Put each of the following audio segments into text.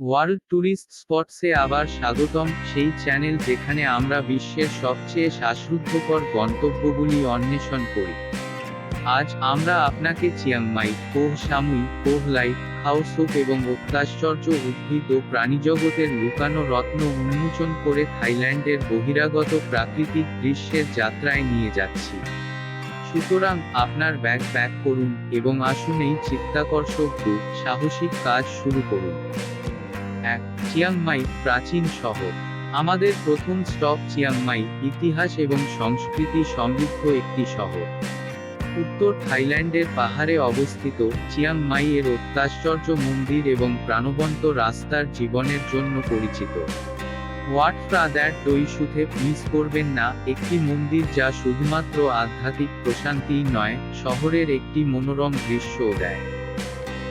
World tourist স্পটসে আবার স্বাগতম, সেই চ্যানেল যেখানে আমরা বিশ্বের সবচেয়ে শ্বাসরুদ্ধকর গন্তব্যগুলি অন্বেষণ করি। আজ আমরা আপনাকে চিয়াংমাই কোহ সামুই, কোহ লাই খাওসোক এবং অত্যাশ্চর্য উদ্ভিদ ও প্রাণীজগতের লুকানো রত্ন উন্মোচন করে থাইল্যান্ডের বহিরাগত প্রাকৃতিক দৃশ্যের যাত্রায় নিয়ে যাচ্ছি। সুতরাং আপনার ব্যাগ প্যাক করুন এবং আসুন এই চিত্তাকর্ষক সাহসিক কাজ শুরু করুন। এক, চিয়াংমাই প্রাচীন শহর। আমাদের প্রথম স্টপ চিয়াংমাই, ইতিহাস এবং সংস্কৃতি সমৃদ্ধ একটি শহর। উত্তর থাইল্যান্ডের পাহাড়ে অবস্থিত চিয়াংমাই এর অত্যাশ্চর্য মন্দির এবং প্রাণবন্ত রাস্তার জীবনের জন্য পরিচিত। হোয়াট ফ্রা দ্যাট ডই সুথে মিস করবেন না, একটি মন্দির যা শুধুমাত্র আধ্যাত্মিক প্রশান্তিই নয়, শহরের একটি মনোরম দৃশ্যও দেয়।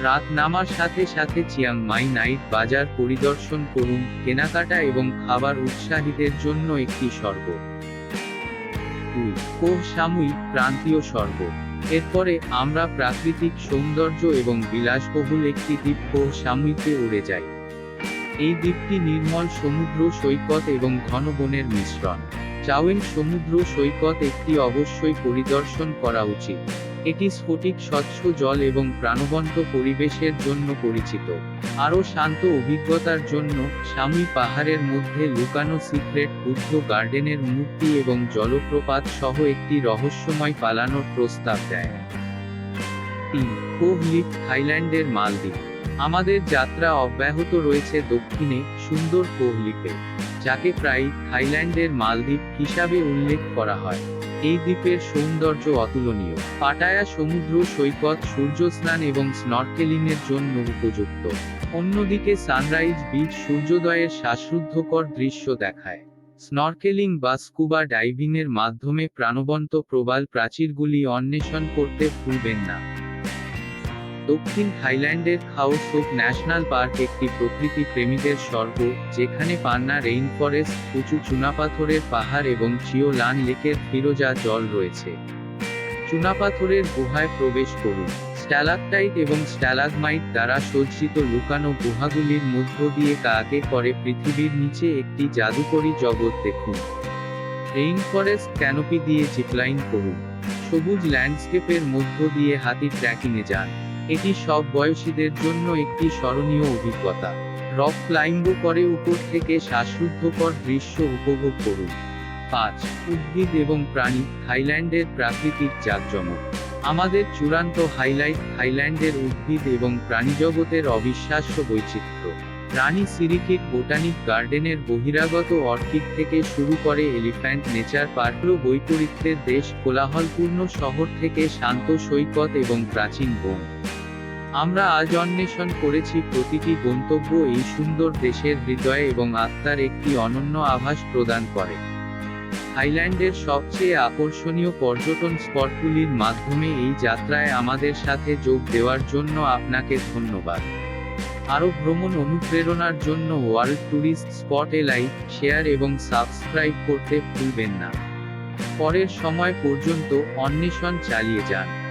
রাত নামার সাথে সাথে চিয়াংমাই নাইট বাজার পরিদর্শন করুন, কেনাকাটা এবং খাবার উৎসাহীদের জন্য একটি স্বর্গ। দুই, কোহ সামুই ক্রান্তীয় স্বর্গ। এরপরে আমরা প্রাকৃতিক সৌন্দর্য এবং বিলাসবহুল একটি দ্বীপ কোহ সামুইতে উড়ে যাই। এই দ্বীপটি নির্মল সমুদ্র সৈকত এবং ঘন বনের মিশ্রণ। চাওয়েন সমুদ্র সৈকত একটি অবশ্যই পরিদর্শন করা উচিত। এটি স্ফটিক, স্বচ্ছ জল এবং প্রাণবন্ত পরিবেশের জন্য পরিচিত। আরও শান্ত অভিজ্ঞতার জন্য স্বামী পাহাড়ের মধ্যে লুকানো সিক্রেট বুদ্ধ গার্ডেনের মূর্তি এবং জলপ্রপাত সহ একটি রহস্যময় পালানোর প্রস্তাব দেয়। তিন কোহলিপ থাইল্যান্ডের মালদ্বীপ। আমাদের যাত্রা অব্যাহত রয়েছে দক্ষিণে, সুন্দর কোহলিপে যাকে প্রায় থাইল্যান্ডের মালদ্বীপ হিসাবে উল্লেখ করা হয়। এই দ্বীপের সৌন্দর্য অতুলনীয়। পাটায়া সমুদ্র সৈকত সূর্য স্নান এবং স্নরকেলিংয়ের জন্য উপযুক্ত। অন্যদিকে সানরাইজ বিচ সূর্যোদয়ের শ্বাসরুদ্ধকর দৃশ্য দেখায়। স্নরকেলিং বা স্কুবা ডাইভিংয়ের মাধ্যমে প্রাণবন্ত প্রবাল প্রাচীরগুলি অন্বেষণ করতে ভুলবেন না। দক্ষিণ থাইল্যান্ডের খাওসোক ন্যাশনাল পার্ক একটি প্রকৃতি প্রেমীদের স্বর্গ, যেখানে পান্না রেইন ফরেস্ট উঁচু চুনাপাথরের পাহাড় এবং চিওলান লেকের ফিরোজা জল রয়েছে। চুনাপাথরের গুহায় প্রবেশ করুন। স্ট্যালাকটাইট এবং স্ট্যালাগমাইট দ্বারা সজ্জিত লুকানো গুহাগুলির মধ্য দিয়ে কাকে করে পৃথিবীর নিচে একটি জাদুকরী জগৎ দেখুন। রেইন ফরেস্ট ক্যানোপি দিয়ে জিপলাইন করুন। সবুজ ল্যান্ডস্কেপের মধ্য দিয়ে হাতি ট্র্যাকিংয়ে যান। এটি সব বয়সীদের জন্য একটি স্মরণীয় অভিজ্ঞতা। রক ক্লাইম্ব করে উপর থেকে শ্বাসরুদ্ধকর দৃশ্য উপভোগ করুন। পাঁচ, উদ্ভিদ এবং প্রাণী, থাইল্যান্ডের প্রাকৃতিক জাঁকজমক। আমাদের চূড়ান্ত হাইলাইট থাইল্যান্ডের উদ্ভিদ এবং প্রাণীজগতের অবিশ্বাস্য বৈচিত্র্য। রানী সিরিকিট বোটানিক গার্ডেনের বহিরাগত অর্কিড থেকে শুরু করে এলিফ্যান্ট নেচার পার্কলো বৈপরীত্যের দেশ কোলাহলপূর্ণ শহর থেকে শান্ত সৈকত এবং প্রাচীন বন। আমরা আজ অন্বেষণ করেছি প্রতিটি গন্তব্য এই সুন্দর দেশের হৃদয় এবং আত্মার একটি অনন্য আভাস প্রদান করে। থাইল্যান্ডের সবচেয়ে আকর্ষণীয় পর্যটন স্পটগুলির মাধ্যমে এই যাত্রায় আমাদের সাথে যোগ দেওয়ার জন্য আপনাকে ধন্যবাদ। আরও ভ্রমণ অনুপ্রেরণার জন্য ওয়ার্ল্ড ট্যুরিস্ট স্পটে লাইক, শেয়ার এবং সাবস্ক্রাইব করতে ভুলবেন না। পরের সময় পর্যন্ত অন্বেষণ চালিয়ে যান।